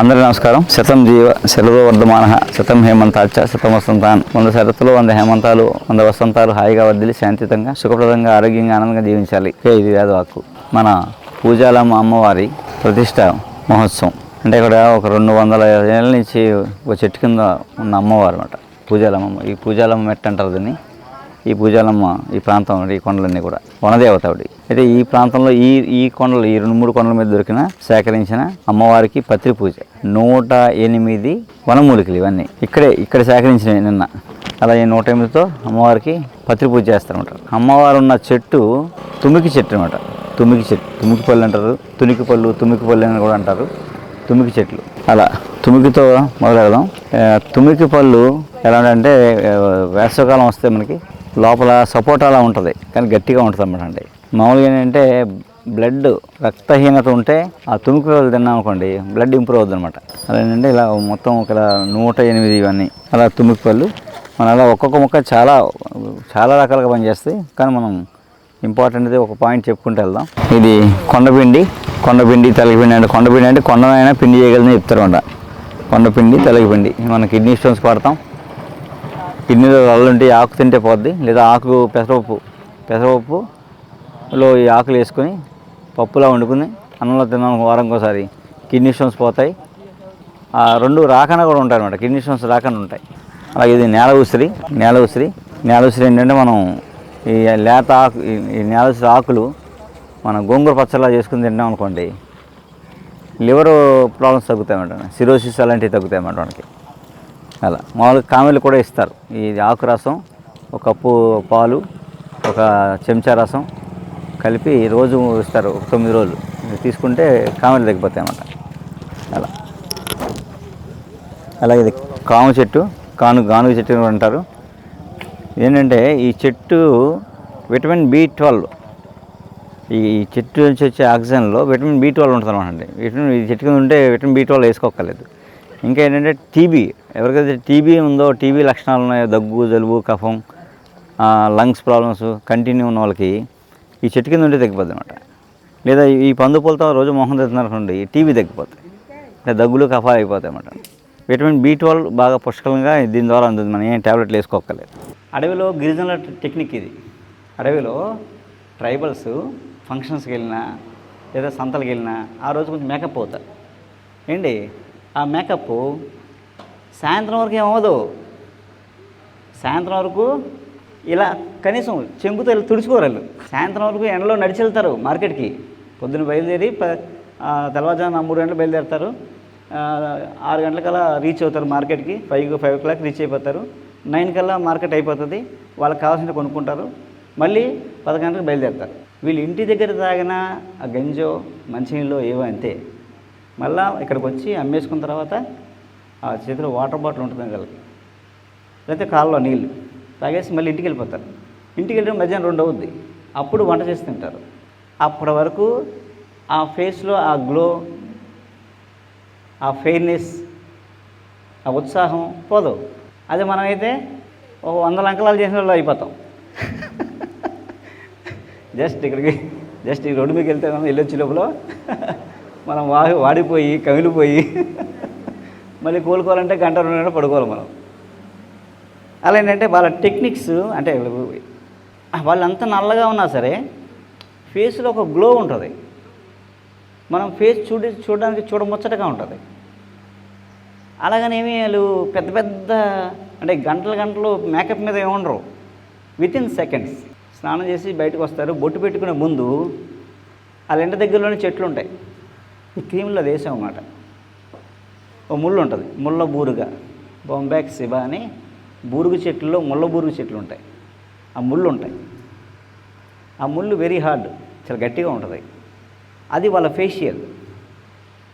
అందరి నమస్కారం. శతం జీవ శరదో వర్ధమాన శతం హేమంతాచ శతం వసంతాన్. వంద శరత్తులు వంద హేమంతాలు వంద వసంతాలు హాయిగా వర్దిలి శాంతితంగా సుఖప్రదంగా ఆరోగ్యంగా ఆనందంగా జీవించాలి. ఇదే ఇది వేదవాక్కు మన పూజాలమ్మ అమ్మవారి ప్రతిష్ట మహోత్సవం. అంటే ఇక్కడ ఒక రెండు వందల ఏళ్ళ నుంచి ఒక చెట్టు కింద ఉన్న అమ్మవారు అనమాట పూజాలమ్మ ఈ పూజాలమ్మ మెట్ట అంటారు దీన్ని. ఈ పూజాలమ్మ ఈ ప్రాంతం ఈ కొండలన్నీ కూడా. వనదేవత ఆవిడ. అయితే ఈ ప్రాంతంలో ఈ ఈ కొండలు ఈ రెండు మూడు కొండల మీద దొరికిన సేకరించిన అమ్మవారికి పత్రి పూజ. నూట ఎనిమిది వనమూలికలు ఇవన్నీ. ఇక్కడే ఇక్కడ సేకరించినవి నిన్న. అలాగే నూట ఎనిమిదితో అమ్మవారికి పత్రి పూజ చేస్తారన్నమాట. అమ్మవారు ఉన్న చెట్టు తుమికి చెట్టు అనమాట తుమికి చెట్టు తుమికి పళ్ళు అంటారు. తునికి పళ్ళు తుమికి పళ్ళు అని కూడా అంటారు. తుమికి చెట్లు. అలా తుమికితో మొదలెడదాం. తుమికి పళ్ళు ఎలా అంటే వేసవకాలం వేసవికాలం వస్తే మనకి లోపల సపోటా అలా ఉంటుంది. కానీ గట్టిగా ఉంటుంది అనమాట అండి. మామూలుగా ఏంటంటే బ్లడ్ రక్తహీనత ఉంటే ఆ తుమికి పళ్ళు తిన్నామనుకోండి బ్లడ్ ఇంప్రూవ్ అవుతుంది అనమాట అలా ఏంటంటే ఇలా మొత్తం ఇక్కడ నూట ఎనిమిది ఇవన్నీ అలా తుణుకు పళ్ళు. మన అలా ఒక్కొక్క మొక్క చాలా చాలా రకాలుగా పనిచేస్తాయి. కానీ మనం ఇంపార్టెంట్ ఒక పాయింట్ చెప్పుకుంటూ వెళ్దాం. ఇది కొండపిండి కొండపిండి తెలగపిండి అంటే కొండపిండి అంటే కొండనైనా పిండి చేయగలని చెప్తారన్నమాట కొండపిండి తెలగపిండి. మనం కిడ్నీ స్టోన్స్ పడతాం కిడ్నీలో ఉంటే ఆకు తింటే పోద్ది లేదా ఆకు పెసరపప్పు పెసరపప్పులో ఈ ఆకులు వేసుకొని పప్పులా వండుకుని అన్నంలో తిన్నాం వారంకోసారి. కిడ్నీ స్టోన్స్ పోతాయి. ఆ రెండు రాకుండా కూడా ఉంటాయి అనమాట కిడ్నీ స్టోన్స్ రాకుండా ఉంటాయి. అలాగే ఇది నేల ఉసిరి నేల ఉసిరి. నేల ఉసిరి ఏంటంటే మనం ఈ లేత ఆకు ఈ- నేల ఉసిరి ఆకులు మనం గోంగూర పచ్చళ్ళ చేసుకుని తింటాం అనుకోండి. లివర్ ప్రాబ్లమ్స్ తగ్గుతాయి అన్నమాట. సిరోసిస్ అలాంటివి తగ్గుతాయి అన్నమాట మనకి. అలా. మామూలుగా కామెలు కూడా ఇస్తారు. ఈ ఆకు రసం ఒక కప్పు పాలు ఒక చెంచా రసం కలిపి రోజు ఇస్తారు ఒక తొమ్మిది రోజులు. తీసుకుంటే కామెలు తగ్గిపోతాయి అన్నమాట. అలా. అలాగే ఇది కాము చెట్టు కాను గానుగ చెట్టు అని కూడా అంటారు. ఏంటంటే ఈ చెట్టు విటమిన్ బి ట్వెల్వ్. ఈ చెట్టు నుంచి వచ్చే ఆక్సిజన్లో విటమిన్ బి ట్వెల్వ్ ఉంటుంది అనమాట అండి. విటమిన్ ఈ చెట్టు కింద ఉంటే విటమిన్ బి ట్వెల్వ్ వేసుకోక్కర్లేదు. ఇంకా ఏంటంటే టీబీ ఎవరికైతే టీబీ ఉందో టీబీ లక్షణాలు ఉన్నాయో దగ్గు జలుబు కఫం లంగ్స్ ప్రాబ్లమ్స్ కంటిన్యూ ఉన్న వాళ్ళకి ఈ చెట్టు కింద ఉంటే తగ్గిపోద్ది అనమాట లేదా ఈ పందు పూలతో రోజు మొహం తెస్తున్నారు టీవీ తగ్గిపోతాయి లేదా దగ్గులు కఫా అయిపోతాయి అన్నమాట. విటమిన్ బి ట్వెల్వ్ బాగా పుష్కలంగా దీని ద్వారా అందుతుంది. మనం ఏం ట్యాబ్లెట్లు వేసుకోక్కర్లేదు. అడవిలో గిరిజనుల టెక్నిక్ ఇది. అడవిలో ట్రైబల్స్ ఫంక్షన్స్కి వెళ్ళినా లేదా సంతలకు వెళ్ళినా ఆ రోజు కొంచెం మేకప్ అవుతారు ఏంటి? ఆ మేకప్ సాయంత్రం వరకు ఏమవదు సాయంత్రం వరకు ఇలా కనీసం చెంగుతో ఇలా తుడుచుకోరు వాళ్ళు. సాయంత్రం వరకు ఎండలో నడిచి వెళ్తారు మార్కెట్కి. పొద్దున్న బయలుదేరి ప తెల్లవారుజామున మూడు గంటలు బయలుదేరుతారు. ఆరు గంటలకల్లా రీచ్ అవుతారు మార్కెట్కి. Five five o'clock reach అయిపోతారు. నైన్ కల్లా మార్కెట్ అయిపోతుంది. వాళ్ళకి కావాల్సింది కొనుక్కుంటారు. మళ్ళీ పది గంటలకు బయలుదేరుతారు. వీళ్ళు ఇంటి దగ్గర తాగిన ఆ గంజో మంచినీళ్ళు ఏవో అంతే. మళ్ళా ఇక్కడికి వచ్చి అమ్మేసుకున్న తర్వాత ఆ చేతిలో వాటర్ బాటిల్ ఉంటుంది వాళ్ళకి. లేకపోతే కాళ్ళలో నీళ్ళు. తాగేసి మళ్ళీ ఇంటికి వెళ్ళిపోతారు. ఇంటికి వెళ్ళిన మధ్యాహ్నం రెండు అవుద్ది. అప్పుడు వంట చేసి తింటారు. అప్పటి వరకు ఆ ఫేస్లో ఆ గ్లో ఆ ఫెయిర్నెస్ ఆ ఉత్సాహం పోదు. అదే మనమైతే ఒక వందల అంకలాలు చేసిన వాళ్ళు అయిపోతాం. జస్ట్ ఇక్కడికి జస్ట్ ఈ రోడ్డు మీకు వెళ్తే మనం వెళ్ళొచ్చి లోపల మనం వాడిపోయి కమిలిపోయి మళ్ళీ కోలుకోవాలంటే గంట రెండు గంటలు పడుకోవాలి మనం. అలా ఏంటంటే వాళ్ళ టెక్నిక్స్ అంటే వాళ్ళంతా నల్లగా ఉన్నా సరే ఫేస్లో ఒక గ్లో ఉంటుంది. మనం ఫేస్ చూడి చూడడానికి చూడముచ్చటగా ఉంటుంది. అలాగనేమి వాళ్ళు పెద్ద పెద్ద అంటే గంటల గంటలు మేకప్ మీద ఏముండరు. విత్ ఇన్ సెకండ్స్ స్నానం చేసి బయటకు వస్తారు. బొట్టు పెట్టుకునే ముందు వాళ్ళ ఇంటి దగ్గరలోనే చెట్లు ఉంటాయి. ఈ క్రీమ్లో వేసాం అన్నమాట ఓ ముళ్ళు ఉంటుంది. ముళ్ళ బూరుగా. బొంబాక్ శివ అని బూరుగు చెట్లలో ముళ్ళ బూరుగు చెట్లు ఉంటాయి. ఆ ముళ్ళు ఉంటాయి. ఆ ముళ్ళు వెరీ హార్డ్ చాలా గట్టిగా ఉంటుంది. అది వాళ్ళ ఫేషియల్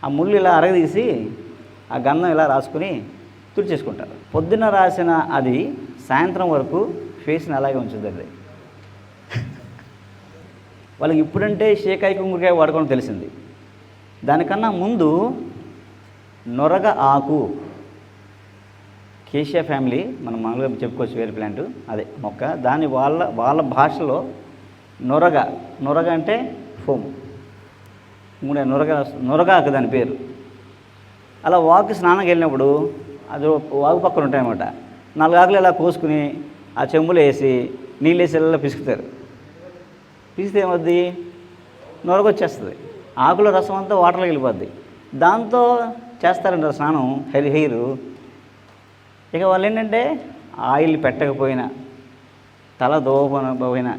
ఆ ముళ్ళు ఇలా అరగదీసి ఆ గంధం ఇలా రాసుకుని తుడిచేసుకుంటారు. పొద్దున్న రాసిన అది సాయంత్రం వరకు ఫేస్ని అలాగే ఉంచుతుంది. అది వాళ్ళకి ఇప్పుడంటే షేకాయ కుంగురికాయ వాడుకోవడం తెలిసింది. దానికన్నా ముందు నొరగ ఆకు. కేషియా ఫ్యామిలీ మనం మామూలుగా చెప్పుకోవచ్చు వేరే ప్లాంట్ అదే మొక్క. దాని వాళ్ళ వాళ్ళ భాషలో నొరగ నొరగ అంటే ఫోమ్. మూడే నొరగ నొరగ ఆకు దాని పేరు. అలా వాకు స్నానంకి వెళ్ళినప్పుడు అది వాగు పక్కన ఉంటాయన్నమాట. నాలుగు ఆకులు ఇలా కోసుకుని ఆ చెంబులు వేసి నీళ్ళు వేసి ఇలా పిసుకుతారు. పిసితే ఏమవుద్ది? నొరగొచ్చేస్తుంది ఆకుల రసం అంతా వాటర్లోకి వెళ్ళిపోద్ది. దాంతో చేస్తారంట స్నానం హెయిర్ హెయిర్ ఇక వాళ్ళు ఏంటంటే ఆయిల్ పెట్టకపోయినా తల దోవకపోయినా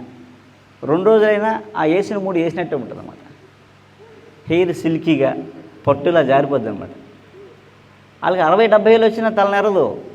రెండు రోజులైనా ఆ వేసిన మూడు వేసినట్టే ఉంటుంది అన్నమాట హెయిర్ సిల్కీగా పట్టులా జారిపోద్ది అనమాట వాళ్ళకి అరవై డెబ్బై ఏళ్ళు వచ్చినా తల నెరదు.